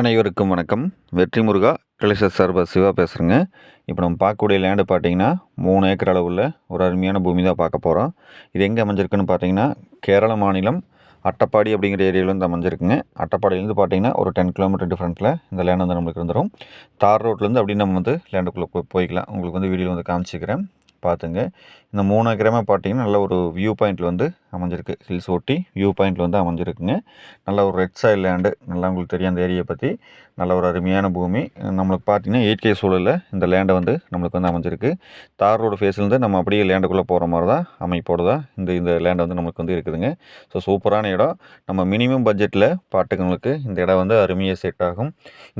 அனைவருக்கும் வணக்கம். வெற்றி முருகா கிளேசர் சார்பா சிவா பேசுகிறேங்க இப்போ நம்ம பார்க்கக்கூடிய லேண்டு பார்த்தீங்கன்னா மூணு ஏக்கர் அளவுள்ள ஒரு அருமையான பூமி தான் பார்க்க போகிறோம் இது எங்கே அமைஞ்சிருக்குன்னு பார்த்தீங்கன்னா கேரள மாநிலம் அட்டப்பாடி அப்படிங்கிற ஏரியாவிலேருந்து அமைஞ்சிருக்குங்க. அட்டப்பாடியிலேருந்து பார்த்தீங்கன்னா ஒரு டென் கிலோமீட்டர் டிஃப்ரெண்ட்டில் இந்த லேண்ட் வந்து நம்மளுக்கு வந்துடும் தார் ரோட்லேருந்து அப்படி நம்ம வந்து லேண்டுக்குள்ளே போய் போய்க்கலாம். உங்களுக்கு வந்து வீடியோ வந்து காமிச்சிக்கிறேன். பார்த்துங்க. இந்த மூணு ஏக்கரமே பார்த்தீங்கன்னா நல்ல ஒரு வியூ பாயிண்ட்டில் வந்து அமைஞ்சிருக்கு. ஹில்ஸ் ஒட்டி வியூ பாயிண்ட்டில் வந்து அமைஞ்சிருக்குங்க. நல்ல ஒரு ரெட் சாயில் லேண்டு நல்லா உங்களுக்கு தெரியும் அந்த ஏரியை பற்றி நல்ல ஒரு அருமையான பூமி. நம்மளுக்கு பார்த்தீங்கன்னா எயிட் கே சூழலில் இந்த லேண்டை வந்து நம்மளுக்கு வந்து அமைஞ்சிருக்கு. தார் ரோடு ஃபேஸ்லேருந்து நம்ம அப்படியே லேண்டுக்குள்ளே போகிற மாதிரி தான் அமைப்போடு தான் இந்த இந்த லேண்டை வந்து நம்மளுக்கு வந்து இருக்குதுங்க. ஸோ சூப்பரான இடம். நம்ம மினிமம் பட்ஜெட்டில் பாட்டுங்களுக்கு இந்த இடம் வந்து அருமையாக செட் ஆகும்.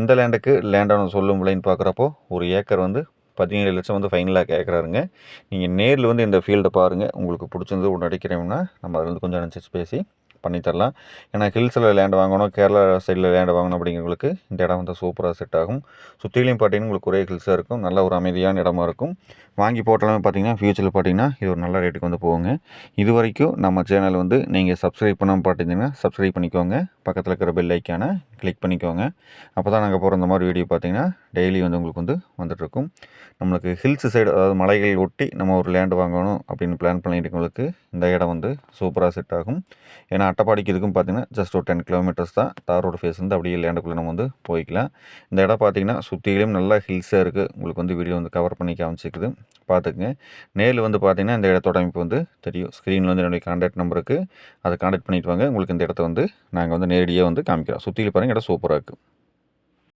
இந்த லேண்டுக்கு லேண்டை சொல்லும் விலைன்னு பார்க்குறப்போ ஒரு ஏக்கர் வந்து பதினேழு லட்சம் வந்து ஃபைனலாக கேட்குறாருங்க நீங்கள் நேரில் வந்து இந்த ஃபீல்டை பாருங்கள் உங்களுக்கு பிடிச்சிருந்து ஒன்று அடிக்கிறோம்னா நம்ம அதில் வந்து கொஞ்சம் அனுசரிச்சு பேசி பண்ணித்தரலாம் ஏன்னா ஹில்ஸில் லேண்ட் வாங்கணும் கேரளா சைடில் லேண்ட் வாங்கணும் அப்படிங்கிறவங்களுக்கு இந்த இடம் வந்து சூப்பராக செட் ஆகும். சுற்றிலையும் பார்த்தீங்கன்னா உங்களுக்கு ஒரே ஹில்ஸாக இருக்கும். நல்ல ஒரு அமைதியான இடமா இருக்கும். வாங்கி போட்டாலுமே பார்த்தீங்கன்னா ஃப்யூச்சரில் பார்த்தீங்கன்னா இது ஒரு நல்ல ரேட்டுக்கு வந்து போகுங்க. இது வரைக்கும் நம்ம சேனல் வந்து நீங்கள் சப்ஸ்கிரைப் பண்ணாமல் பார்த்தீங்கன்னா சப்ஸ்கிரைப் பண்ணிக்கோங்க. பக்கத்தில் இருக்கிற பெல் ஐக்கான கிளிக் பண்ணிக்கோங்க. அப்போ தான் நாங்கள் போகிற இந்த மாதிரி வீடியோ பார்த்தீங்கன்னா டெய்லி வந்து உங்களுக்கு வந்து வந்துட்டுருக்கும். நம்மளுக்கு ஹில்ஸ் சைடு அதாவது மலைகள் ஒட்டி நம்ம ஒரு லேண்ட் வாங்கணும் அப்படின்னு பிளான் பண்ணிட்டு இந்த இடம் வந்து சூப்பராக செட் ஆகும். ஏன்னா அட்டப்பாடிக்கு இதுக்கும் பார்த்தீங்கன்னா ஜஸ்ட் ஒரு டென் கிலோமீட்டர்ஸ் தான். தார் ரோடு ஃபேஸ் வந்து அப்படியே லேண்டுக்குள்ளே நம்ம வந்து போய்க்கலாம். இந்த இடம் பார்த்தீங்கன்னா சுற்றிலையும் நல்லா ஹில்ஸாக இருக்குது உங்களுக்கு வந்து வீடியோ வந்து கவர் பண்ணி காமிச்சிக்குது பார்த்துக்குங்க நேரில் வந்து பார்த்தீங்கன்னா இந்த இடத்தோட அமைப்பு வந்து தெரியும். ஸ்க்ரீனில் வந்து என்னுடைய கான்டாக்ட் நம்பருக்கு அதை கான்டாக்ட் பண்ணிட்டு வாங்க. உங்களுக்கு இந்த இடத்த வந்து நாங்கள் வந்து நேரடியாக வந்து காமிக்கிறோம். சுற்றியில் பாருங்கள் இடம் சூப்பராக இருக்குது